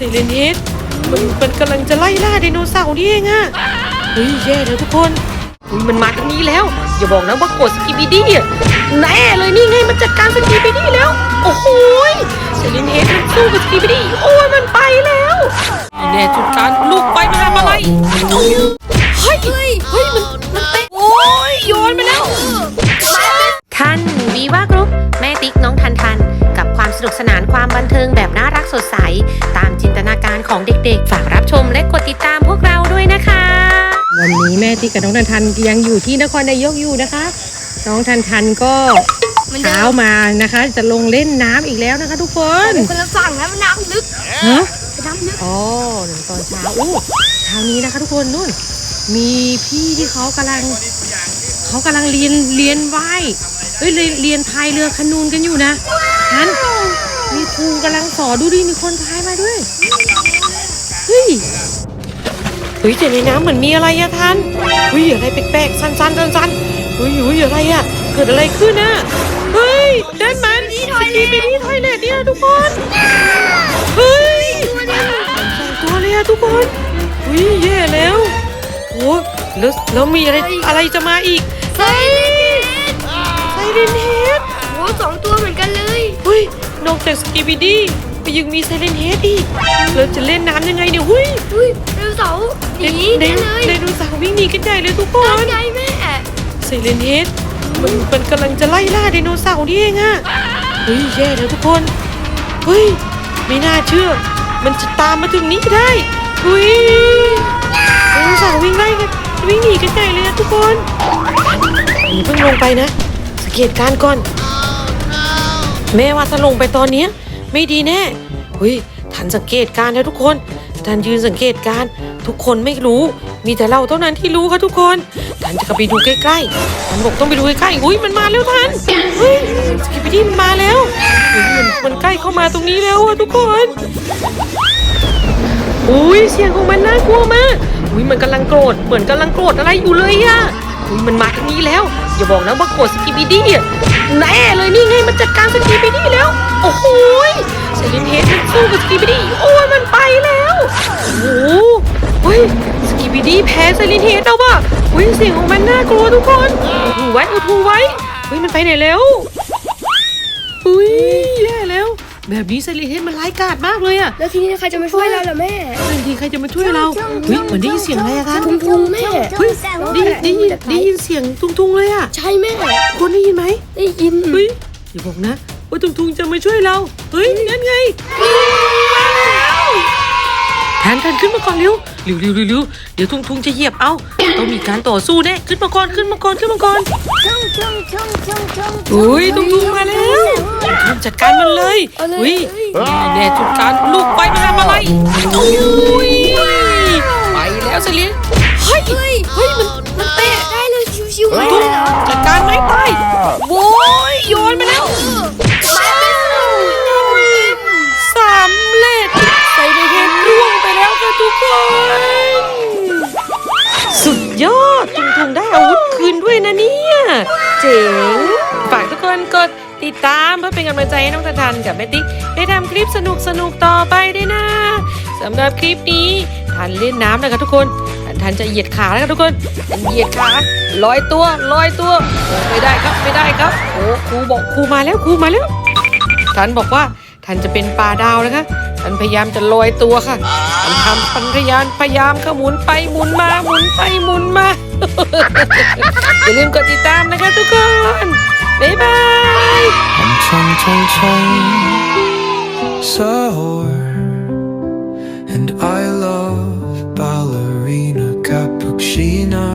ซเลนเฮดมันมันกำลังจะไล่ล่าไดโนเสาร์นี่เองอะเฮ้ยแย่แล้วทุกคนอุ๊ยมันมาทางนี้แล้ว อย่าบอกนะว่ากดสกิบิดี้อะแน่เลยนี่ไงมันจัดการสกิบิดี้แล้ว โอ้โหยเซเลนเฮดมันสู้กับสกิบิดี้โอ้ยมันไปแล้วแน่จุดการลูกไปมันทำอะไรเฮ้ยเฮ้ยมันมันเตะโอ้ยโยนมาแล้วทันวีว่ากรุ๊ปแม่ติ๊กน้องทันทัน กับความสนุกสนานความบันเทิงแบบน่ารักสดใสตาม การของเด็กๆ ฝากรับชมและกดติดตามพวกเราด้วยนะคะ วันนี้แม่ติ๊กกับน้องทันทันยังอยู่ที่นครนายกอยู่นะคะ น้องทันทันก็เหมือนเดิมเช้ามานะคะ จะลงเล่นน้ำอีกแล้วนะคะ ทุกคนคนละฝั่งนะมันน้ำลึกฮะน้ำลึกอ๋อหนึ่งตอนเช้าอู้เช้านี้นะคะ ทุกคนนู่น มีพี่ที่เขากำลังเขากำลังเรียนเรียนว่ายเอ้ยเรียนเรียนพายเรือคานูนกันอยู่นะทันมีครูกำลัง สอนดูดิมีคนพายมาด้วย เฮ้ยเฮ้ยแต่ในน้ำเหมือนมีอะไรอะทันเฮ้ยอะไรแปลกๆสั้นๆสั้นๆเฮ้ยเฮ้ยอะไรอะเกิดอะไรขึ้นอะเฮ้ยเดินมันสกีไปที่ทอยเลทเนี่ยทุกคนเฮ้ยสองตัวเลยอะทุกคนเฮ้ยแย่แล้วโอ้แล้วแล้วมีอะไรอะไรจะมาอีกเฮ้ยไซเรนเฮดโหสองตัวเหมือนกันเลยเฮ้ยนอกจากสกีบิดี้ ยังมีไซเรนเฮดอีกเราจะเล่นน้ำยังไงเนี่ยเฮ้ยอุ้ยไดโนเสาร์หนีไดได้เลยไดโนเสาร์วิ่งหนีกันใหญ่เลยทุกคนั่นนไงแม่ไซเรนเฮดมันมันกำลังจะไล่ล่าไดโนเสาร์นี่เองอะเฮ้ยแย่แล้วทุกคนเฮ้ยไม่น่าเชื่อ มันจะตามมาถึงนี้ได้เฮ้ยไดโนเสาร์วิ่งไล่กันวิ่งหนีกันใหญ่เลยอะทุกคนอย่าเพิ่งลงไปนะสังเกตการณ์ก่อน แม่ว่าถ้าลงไปตอนเนี้ย ไม่ดีแน่เฮ้ยทันสังเกตการนะทุกคนทันยืนสังเกตการทุกคนไม่รู้ มีแต่เราเท่านั้นที่รู้ค่ะทุกคนทันจะกลับไปดูใกล้ๆทันบอกต้องไปดูใกล้ๆอุ้ยมันมาแล้วทันเฮ้ยสกิปปี้มันมาแล้วมันใกล้เข้ามาตรงนี้แล้วอะทุกคนอุ้ยเสียงของมันน่ากลัวมากอุ้ยมันกำลังโกรธเหมือนกำลังโกรธอะไรอยู่เลยอะอุ้ยมันมาทางนี้แล้ว อย่าบอกนะว่าโกดสกิปปี้ดี้อะแน่เลยนี่ไงมันจัดการสกิปปี้ดี้แล้ว กับสกิปปี้ดี้โอ้ยมันไปแล้วโอ้โหเฮ้ยสกิปปี้ดี้แพ้เซเลนเฮดแล้วว่ะอุ้ยเสียงของมันน่ากลัวทุกคนเอาถูไว้เอาถูไว้เฮ้ยมันไปไหนแล้วอุ้ยแย่แล้ว แบบนี้เซเลนเฮดมันร้ายกาจมากเลยอะแล้วทีนี้ใครจะมาช่วยเราล่ะแม่ทันทีใครจะมาช่วยเราเฮ้ยเหมือนได้ยินเสียงอะไรอะท่านทุงทุงแม่เฮ้ยได้ได้ยินได้ยินเสียงทุงๆเลยอะใช่แม่คนได้ยินไหมได้ยินเฮ้ยอย่าบอกนะ ว่าทุงทุงจะมาช่วยเรา เฮ้ยนั่นไงแทนแทนขึ้นมาก่อนเร็วเร็วเร็วเร็วเร็วเดี๋ยวทุงทุงจะเหยียบเอาต้องมีการต่อสู้แน่ขึ้นมาก่อนขึ้นมาก่อนขึ้นมาก่อนอุ้ยทุงทุงมาแล้วทุงจัดการมันเลยอุ้ยแน่จุดการลูกไปมันทำอะไร เจ๋ง ฝากทุกคนกดติดตามเพื่อเป็นกำลังใจให้น้องทันทันกับแม่ติ๊กได้ทำคลิปสนุกสนุกต่อไปด้วยนะสำหรับคลิปนี้ทันเล่นน้ำนะคะทุกคนทันทันจะเหยียดขาแล้วค่ะทุกคนเหยียดขาลอยตัวลอยตัวไม่ได้ครับไม่ได้ครับโอ้ครูบอกครูมาแล้วครูมาแล้วทันบอกว่าทันจะเป็นปลาดาวนะคะทันพยายามจะลอยตัวค่ะทันทำพันพยายามพยายามขมุนไปหมุนมาหมุนไปหมุน อย่าลืมกดติดตามนะคะทุกคน บ๊ายบาย